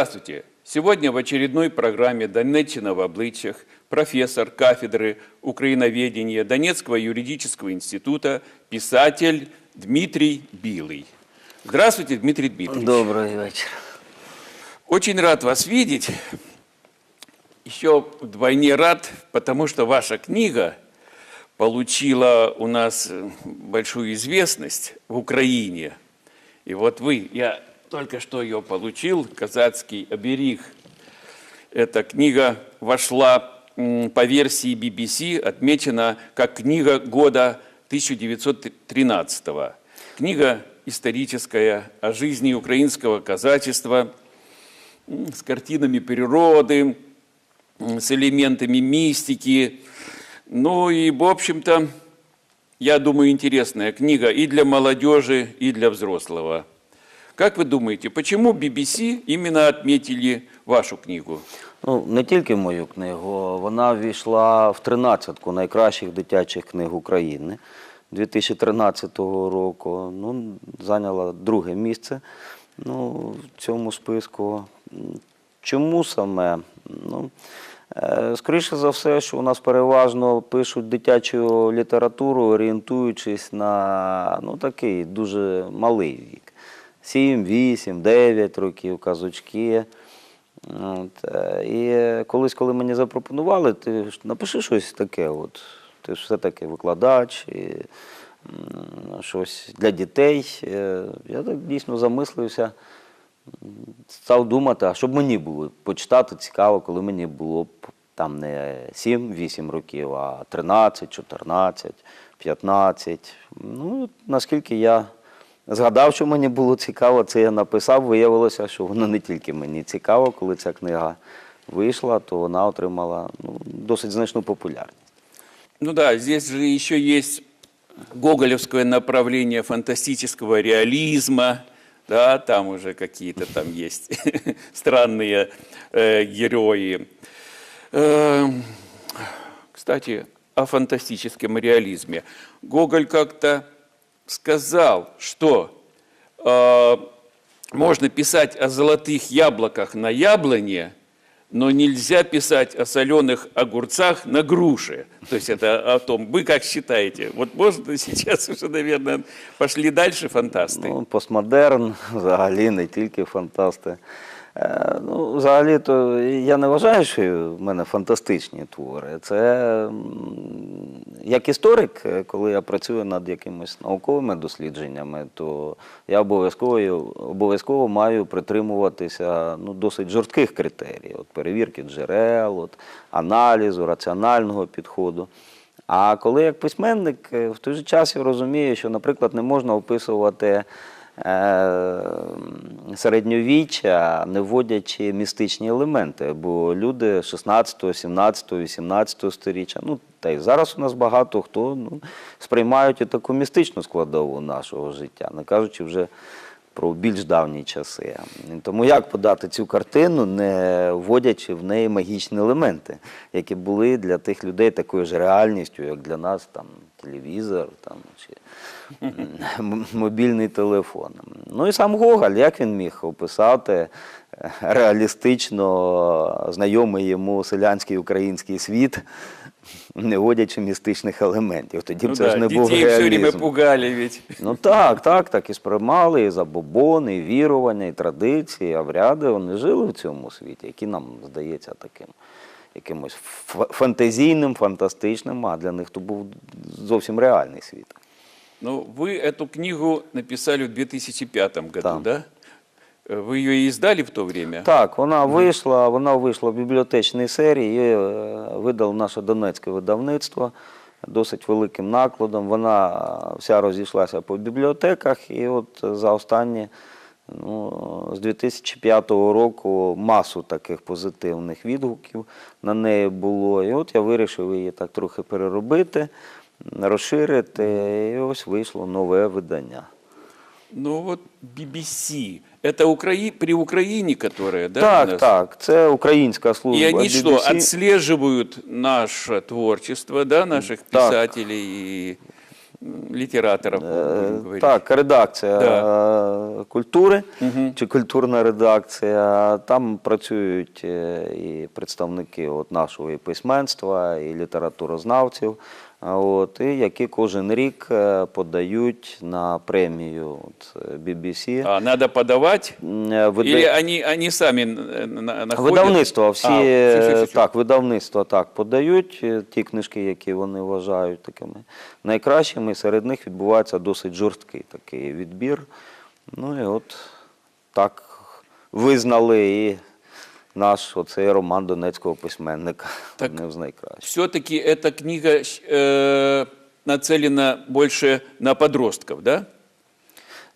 Здравствуйте. Сегодня в очередной программе «Донеччина в обличьях» профессор кафедры украиноведения Донецкого юридического института, писатель Дмитрий Билый. Здравствуйте, Дмитрий Дмитриевич. Добрий вечір. Очень рад вас видеть. Еще вдвойне рад, потому что ваша книга получила у нас большую известность в Украине. И вот вы, я только что ее получил, «Казацкий оберег». Эта книга вошла по версии BBC, отмечена как книга года 1913 Книга историческая о жизни украинского казачества с картинами природы, с элементами мистики. Ну и, в общем-то, я думаю, интересная книга и для молодежи, и для взрослого. Как вы думаете, почему BBC именно отметили вашу книгу? Ну, не тільки мою книгу, вона ввійшла в тринадцятку найкращих дитячих книг України 2013 року. Ну, зайняла друге місце ну, в цьому списку. Чому саме? Ну, е, скоріше за все, що у нас переважно пишуть дитячу літературу, орієнтуючись на ну, такий дуже малий вік. 7, 8, 9 років, казочки. От, е, і колись, коли мені запропонували, ти напиши щось таке, от, ти ж все-таки викладач, і, щось для дітей. Е, Я так дійсно замислився, став думати, а що б мені було почитати цікаво, коли мені було б там не 7-8 років, а 13, 14, 15. Ну, наскільки я Згадав, що мені було цікаво, це я написав. Виявилося, що воно не тільки мені цікаво, коли ця книга вийшла, то вона отримала ну, досить значну популярність. Ну да, здесь же еще есть гоголевское направление фантастического реализма, да, там уже какие-то там есть странные э, герои. Э, кстати, о фантастическом реализме. Гоголь как-то сказал, что э, можно писать о золотых яблоках на яблоне, но нельзя писать о соленых огурцах на груше. То есть это о том, вы как считаете? Вот можно сейчас уже, наверное, пошли дальше фантасты? Ну, постмодерн, взагалі не тільки фантасти. Е, ну, взагалі, то я не вважаю, що в мене фантастичні твори. Це як історик, е, коли я працюю над якимись науковими дослідженнями, то я обов'язково, обов'язково маю притримуватися ну, досить жорстких критерій. От перевірки джерел, от, аналізу, раціонального підходу. А коли як письменник, е, в той же час я розумію, що, наприклад, не можна описувати середньовіччя, не вводячи містичні елементи, бо люди 16, 17, 18 сторіччя, ну та й зараз у нас багато хто ну, сприймають і таку містичну складову нашого життя, не кажучи вже про більш давні часи. Тому як подати цю картину, не вводячи в неї магічні елементи, які були для тих людей такою ж реальністю, як для нас там телевізор там, чи мобільний телефон. Ну і сам Гоголь, як він міг описати е, реалістично знайомий йому селянський український світ, не вводячи містичних елементів. Тоді Ну це да, ж не був детей все пугали ведь. Ну так, так, так і сприймали і забобони, і вірування, і традиції, і обряди. Вони жили в цьому світі, який нам здається таким якимось ф- фантазійним, фантастичним, а для них то був зовсім реальний світ. Ну, вы эту книгу написали в 2005 году, Да. да? Э, Вы ее и издали в то время? Так, вона вийшла, вона вийшла в бібліотечній серії, її е, видало наше донецьке видавництво досить великим накладом. Вона е, вся розійшлася по бібліотеках, і от за останні ну, з 2005 року масу таких позитивних відгуків на неї було. І от я вирішив її так трохи переробити, розширити, і ось вийшло нове видання. Ну вот BBC, это Украи... при Украине, которая, да? у так, нас? так, це українська служба. И они что, BBC. отслеживают наше творчество, да, наших Так. писателей? И... будем Е. Так, редакція да. культури чи культурна редакція. Там працюють е, і представники от нашого і письменства, і літературознавців, от, і які кожен рік е, подають на премію от, е, BBC. А, подавать? М, е, вида- Или они, они сами э, на- находят? Видавництво, всі, А, е, всі- всі- всі. так, видавництва так подають е, ті книжки, які вони вважають такими найкращими. Серед них відбувається досить жорсткий такий відбір. Ну і от так визнали і наш оцей роман донецького письменника, Так. одним з найкращих. Все-таки эта книга э, нацелена больше на подростков, да?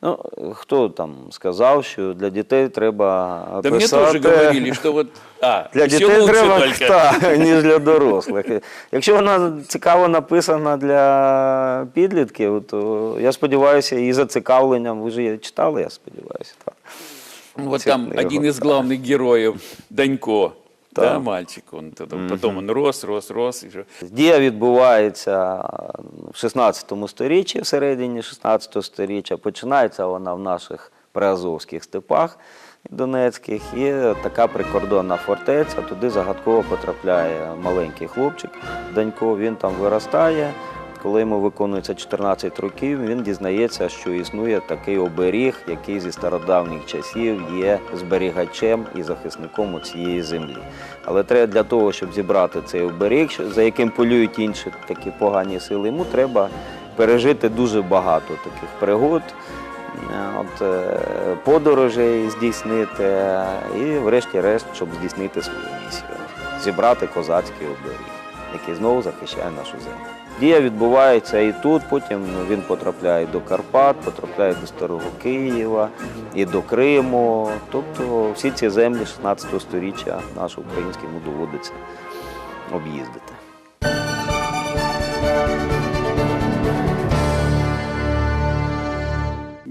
Ну, хто там сказав, що для дітей треба Да мне писати... тоже говорили, что вот... А, Для всё дітей лучше треба только. так, ніж для дорослих. Якщо вона цікаво написана для підлітків, то я сподіваюся, і зацікавленням. Ви ж її читали, я сподіваюся. Так. Ну, Вот там один из главных героев, Данько, да, Да. мальчик, он тогда- потом он рос, рос, рос. Дія відбувається в 16 сторіччі, в середині 16 сторіччя. Починається вона в наших приазовських степах донецьких. І така прикордонна фортеця. Туди загадково потрапляє маленький хлопчик Данько. Він там виростає. Коли йому виконується 14 років, він дізнається, що існує такий оберіг, який зі стародавніх часів є зберігачем і захисником у цієї землі. Але треба для того, щоб зібрати цей оберіг, за яким полюють інші такі погані сили, йому треба пережити дуже багато таких пригод, е, от, е, подорожей здійснити, і, врешті-решт, щоб здійснити свою місію зібрати козацький оберіг, який знову захищає нашу землю. Дія відбувається і тут, потім він потрапляє до Карпат, потрапляє до Старого Києва і до Криму. Тобто всі ці землі 16 століття наше українське йому доводиться об'їздити.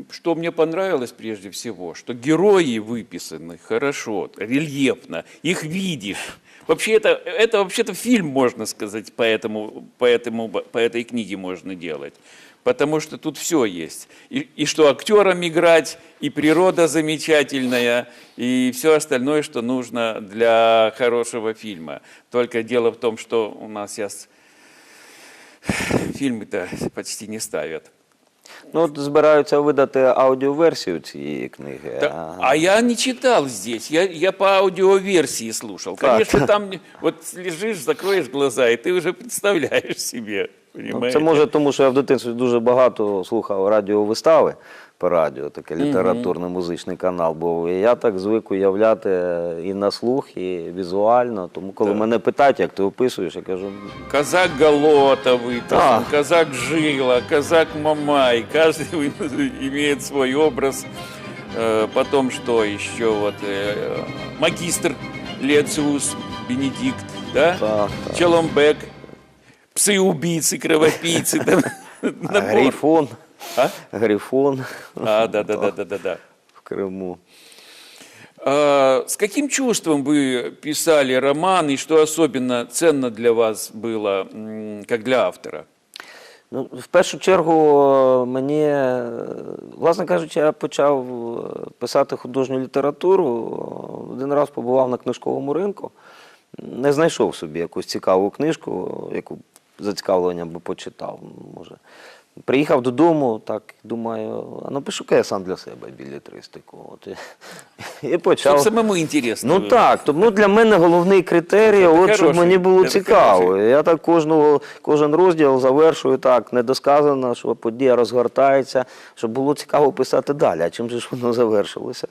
Что мне понравилось прежде всего, что герои выписаны хорошо, рельефно, их видишь. Вообще это, это вообще-то фильм, можно сказать, по, этому, по, этому, по этой книге можно делать. Потому что тут все есть. И, и что актерам играть, и природа замечательная, и все остальное, что нужно для хорошего фильма. Только дело в том, что у нас сейчас фильмы-то почти не ставят. Ну, от збираються видати аудіоверсію цієї книги. Да, А я не читал здесь, я, я по аудиоверсии слушал. Конечно, там не- вот лежишь, закроешь глаза, и ты уже представляешь себе, Ну, понимаете? це може тому, що я в дитинстві дуже багато слухав радіовистави по радіо, такий літературно-музичний канал був. І я так звик уявляти і на слух, і візуально. Тому коли мене питають, як ти описуєш, я кажу, Казак Голота выписан, Да. казак Жила, казак Мамай, каждый имеет свой образ. Э, Потом что еще? Вот, э, магистр Лециус Бенедикт, да? так, так. Челомбек, псы-убийцы, кровопийцы. там, А набор. Грифон, А? Грифон А, да, да, да, да, да, да. в Криму. А, С каким чувством вы писали роман и что особенно ценно для вас было, как для автора? Ну, в першу чергу е, мені, е, власне кажучи, я почав е, писати художню літературу. Один раз побував на книжковому ринку, не знайшов собі якусь цікаву книжку, яку зацікавленням би почитав. Може. Приїхав додому, так думаю, а напишу-ка я сам для себе білетристику. От, і, і почав. Чтобы самому интересно. Ну так, тому для мене головний критерій, от, щоб хороший, мені було цікаво. хороший. Я так кожного, кожен розділ завершую так, недосказано, що подія розгортається, щоб було цікаво писати далі. А чим же ж воно завершилося?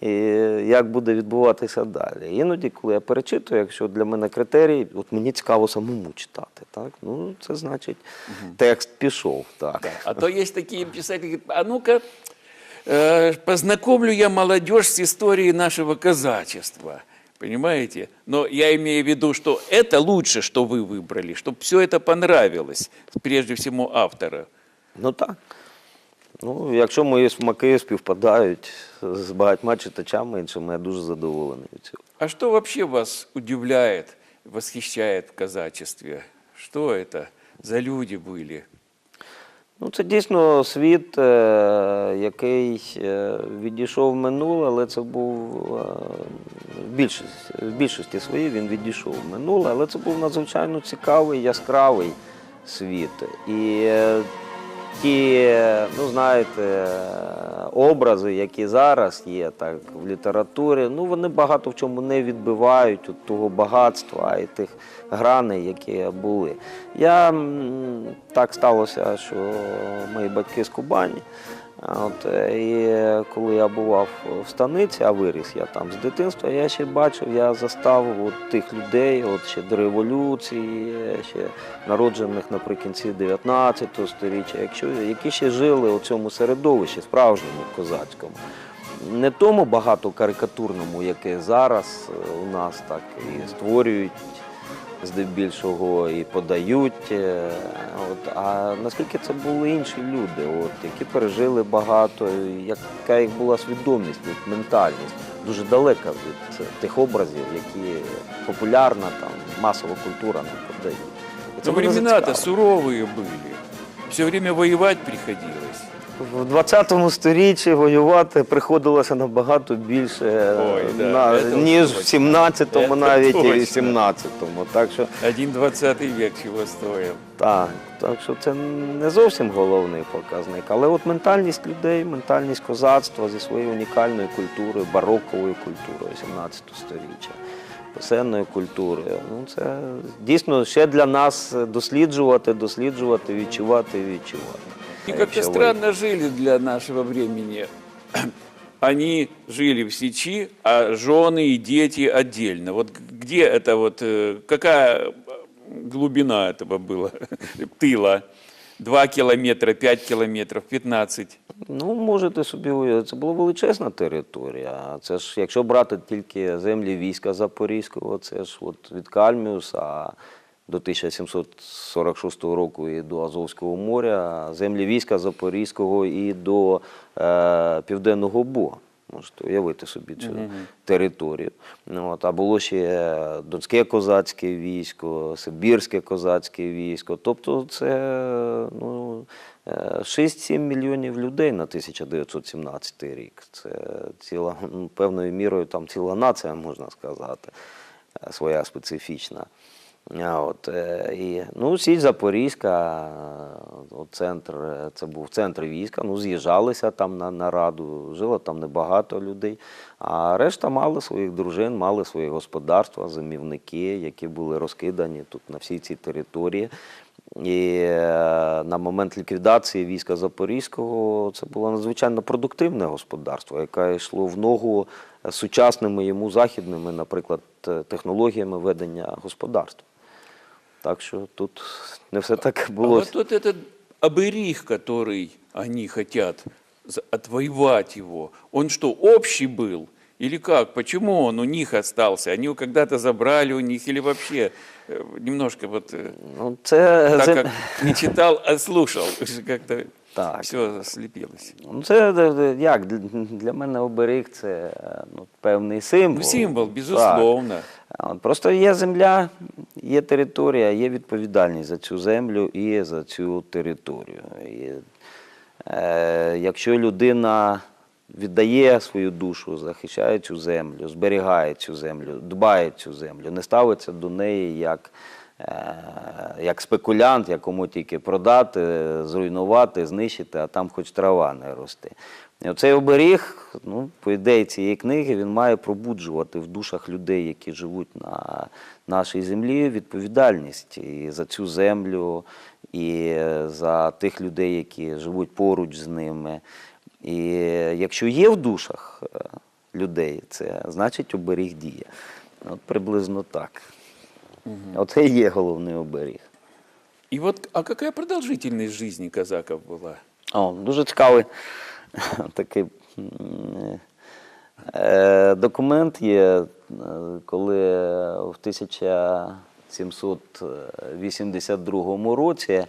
І як буде відбуватися далі? Іноді, коли я перечитую, якщо для мене критерій, от мені цікаво самому читати. Так? Ну, це значить, текст пішов. Так. А то есть такие писатели, говорят, а ну-ка, э, познакомлю я молодежь с историей нашего казачества. Понимаете? Но я имею в виду, что это лучше, что вы выбрали, чтобы все это понравилось, прежде всего автора. Ну так. Ну, якщо мої смаки співпадають з багатьма читачами іншими, я дуже задоволений від цього. А что вообще вас удивляет, восхищает в казачестве? Что это за люди были? Ну, це дійсно світ, е, який е, відійшов в минуле, але це був е, в більшості, в більшості своїй він відійшов в минуле, але це був надзвичайно цікавий, яскравий світ. І е, ті, е, ну знаєте, е, образи, які зараз є так в літературі, ну вони багато в чому не відбивають от того багатства і тих граней, які були. Я так сталося, що мої батьки з Кубані. От, е, і коли я бував в станиці, а виріс я там з дитинства, я ще бачив, я застав от тих людей, от ще до революції, ще народжених наприкінці 19 століття, якщо, які ще жили у цьому середовищі, справжньому козацькому. Не тому багато карикатурному, яке зараз у нас так і створюють здебільшого і подають. е, От, а наскільки це були інші люди, от, які пережили багато, яка їх була свідомість, ментальність, дуже далека від тих образів, які популярна там масова культура нам подає. Це времена-то суровые были. Все время воевать приходилось. В 20 сторіччі воювати приходилося набагато більше, Ой, да, на- це ніж в точно. 17-му Це навіть і точно. 17-му. Так що Один двадцатый век чего стоил. Так, так що це не зовсім головний показник, але от ментальність людей, ментальність козацтва зі своєю унікальною культурою, бароковою культурою 17 століття, писенною культурою. Ну це дійсно ще для нас досліджувати, досліджувати, відчувати відчувати. И А как-то якщо ви- странно жили для нашего времени. Они жили в Сечи, а жены и дети отдельно. Вот где это вот, э, какая глубина этого было, тыла? Два километра, пять километров, пятнадцать. Ну, можете собі уявити, це була величезна територія. Це ж, якщо брати тільки землі війська Запорізького, це ж от від Кальміуса до 1746 року і до Азовського моря, землі війська Запорізького і до е, Південного Бога. Можете уявити собі цю територію. Ну, От, а було ще Донське козацьке військо, Сибірське козацьке військо. Тобто це ну, е, 6-7 мільйонів людей на 1917 рік. Це ціла, ну, певною мірою там ціла нація, можна сказати, е, своя специфічна. От, е, і, ну, Січ Запорізька, е, центр, е, це був центр війська, ну, з'їжджалися там на нараду, жило там небагато людей, а решта мали своїх дружин, мали свої господарства, зимівники, які були розкидані тут на всій цій території. І на момент ліквідації війська Запорізького це було надзвичайно продуктивне господарство, яке йшло в ногу сучасними йому західними, наприклад, технологіями ведення господарства. Так що тут не все так А було. вот, вот этот оберих, который они хотят отвоевать его, он что, общий был? Или как? Почему он у них остался? Они его когда-то забрали у них или вообще э, немножко вот э, Ну, це, так как не читал, а слушал, как-то Так. все слепилось. Ну, це як для, мене оберіг це ну, певний символ. Ну, символ, Так. безусловно. А от Просто є земля, є територія, є відповідальність за цю землю і за цю територію. І, е, якщо людина віддає свою душу, захищає цю землю, зберігає цю землю, дбає цю землю, не ставиться до неї як, як спекулянт, якому тільки продати, зруйнувати, знищити, а там хоч трава не росте. І Оцей оберіг, ну, по ідеї цієї книги, він має пробуджувати в душах людей, які живуть на нашій землі, відповідальність і за цю землю, і за тих людей, які живуть поруч з ними. І якщо є в душах е, людей, це значить оберіг діє. От приблизно так. Оце і є головний оберіг. І от, а яка продовжительність жизни казаков була? О, дуже цікавий такий е, документ є, е, коли в 1782 році е,